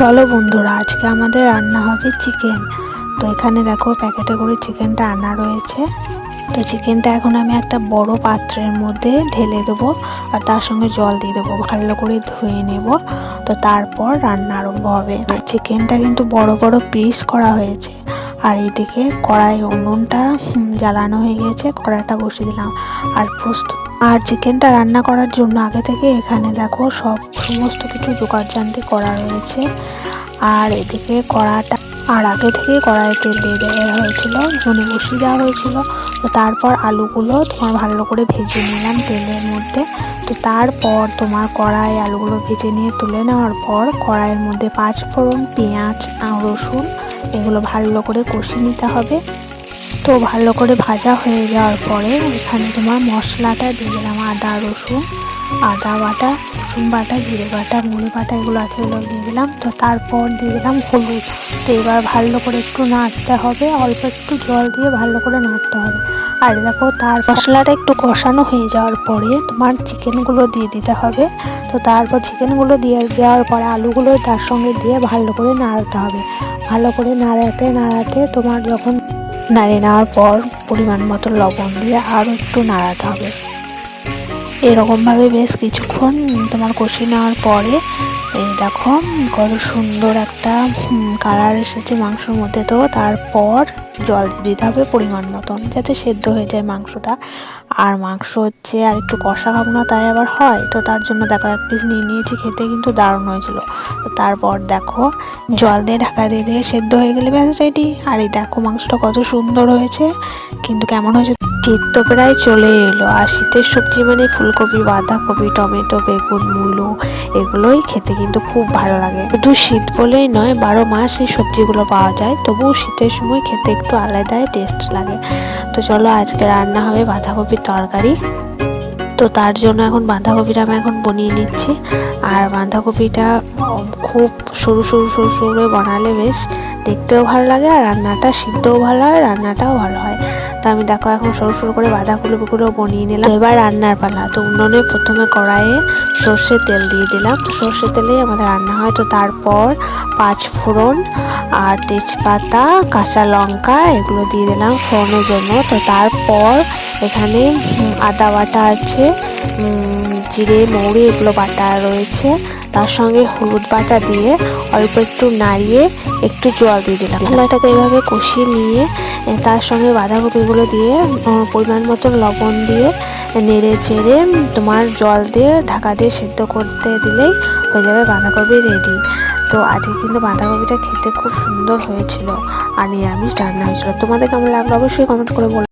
চলো বন্ধুরা, আজকে আমাদের রান্না হবে চিকেন তো এখানে দেখো প্যাকেটে করে চিকেনটা আনা রয়েছে। তো চিকেনটা এখন আমি একটা বড় পাত্রের মধ্যে ঢেলে দেবো আর তার সঙ্গে জল দিয়ে দেবো। ভালো করে ধুয়ে নেব। তো তারপর রান্না আরম্ভ হবে। আর চিকেনটা কিন্তু বড় বড় পিস করা হয়েছে। আর এদিকে কড়াই উনুনটা জ্বালানো হয়ে গেছে। কড়াইটা বসিয়ে দিলাম। আর প্রস্তুত আর চিকেনটা রান্না করার জন্য আগে থেকে এখানে দেখো সব সমস্ত কিছু জোগাড় জানতে করা রয়েছে। আর এদিকে কড়াটা, আর আগে থেকে কড়াইয়ে তেল দিয়ে দেওয়া হয়েছিল, নুনে বসিয়ে দেওয়া হয়েছিল। তো তারপর আলুগুলো তোমার ভালো করে ভেজে নিলাম তেলের মধ্যে। তো তারপর তোমার কড়াই আলুগুলো ভেজে নিয়ে তুলে নেওয়ার পর কড়াইয়ের মধ্যে পাঁচ ফোড়ন পেঁয়াজ রসুন এগুলো ভালো করে কষিয়ে নিতে হবে। তো ভালো করে ভাজা হয়ে যাওয়ার পরে এখানে তোমার মশলাটা দিয়ে দিলাম আদা, রসুন, আদা বাটা রসুন বাটা, জিরে বাটা, মুড়ি বাটা এগুলো আছে এগুলো দিয়ে দিলাম। তো তারপর দিয়ে দিলাম হলুদ। তো এবার ভালো করে একটু নাড়তে হবে। অল্প একটু জল দিয়ে ভালো করে নাড়তে হবে। আর দেখো তার মশলাটা একটু কষানো হয়ে যাওয়ার পরে তোমার চিকেনগুলো দিয়ে দিতে হবে। তো তারপর চিকেনগুলো দিয়ে দেওয়ার পরে আলুগুলো তার সঙ্গে দিয়ে ভালো করে নাড়াতে হবে। ভালো করে নাড়াতে নাড়াতে তোমার যখন নাড়িয়ে নেওয়ার পর পরিমাণ মতো লবণ দিয়ে আরও একটু নাড়াতে হবে। এরকমভাবে বেশ কিছুক্ষণ তোমার কষিয়ে নেওয়ার পরে, এই দেখো কত সুন্দর একটা কালার এসেছে মাংসর মধ্যে তো। তারপর জল দিতে হবে পরিমাণ মতন যাতে সেদ্ধ হয়ে যায় মাংসটা। আর মাংস হচ্ছে আর একটু কষা খাব না, তাই আবার হয়। তো তার জন্য দেখো এক পিস নিয়ে নিয়েছি, খেতে কিন্তু দারুণ হয়েছিল। তো তারপর দেখো জল দিয়ে ঢাকা দিয়ে দিয়ে সেদ্ধ হয়ে গেলে ব্যাস রেডি আর এই দেখো মাংসটা কত সুন্দর হয়েছে, কিন্তু কেমন হয়েছে শীত তো প্রায় চলে এলো। আর শীতের সবজি মানে ফুলকপি, বাঁধাকপি, টমেটো, বেগুন, মূলো, এগুলোই খেতে কিন্তু খুব ভালো লাগে। শুধু শীত বলেই নয়, বারো মাস এই সবজিগুলো পাওয়া যায়। তবুও শীতের সময় খেতে একটু আলাদাই টেস্ট লাগে। তো চলো, আজকে রান্না হবে বাঁধাকপির তরকারি। তো তার জন্য এখন বাঁধাকপিটা আমি এখন বনিয়ে নিচ্ছি। আর বাঁধাকপিটা খুব সরু সরু সরু সরু করে বানালে বেশ দেখতেও ভালো লাগে আর রান্নাটা সিদ্ধও ভালো হয়, রান্নাটাও ভালো হয়। তো আমি দেখো এখন সরু সরু করে বাঁধাকপিগুলো বনিয়ে নিলাম। এবার রান্নার পালা। তো উনুনে প্রথমে কড়াইয়ে সর্ষের তেল দিয়ে দিলাম। তো সর্ষের তেলেই আমাদের রান্না হয়। তো তারপর পাঁচ ফোড়ন আর তেজপাতা, কাঁচা লঙ্কা এগুলো দিয়ে দিলাম ফোড়নের জন্য। তো তারপর এখানে আদা বাটা আছে জিরে, মৌরি এগুলো বাটা রয়েছে। তার সঙ্গে হলুদ বাটা দিয়ে অল্প একটু নাড়িয়ে একটু জল দিয়ে দিলাম। মশলাটাকে এভাবে কষিয়ে নিয়ে তার সঙ্গে বাঁধাকপিগুলো দিয়ে পরিমাণ মতো লবণ দিয়ে নেড়ে চেড়ে তোমার জল দিয়ে ঢাকা দিয়ে সিদ্ধ করতে দিলেই হয়ে যাবে বাঁধাকপি রেডি তো আজকে কিন্তু বাঁধাকপিটা খেতে খুব সুন্দর হয়েছিল। আর নিরামিষ রান্না হয়েছিল। তোমাদের কেমন লাগল অবশ্যই কমেন্ট করে বলো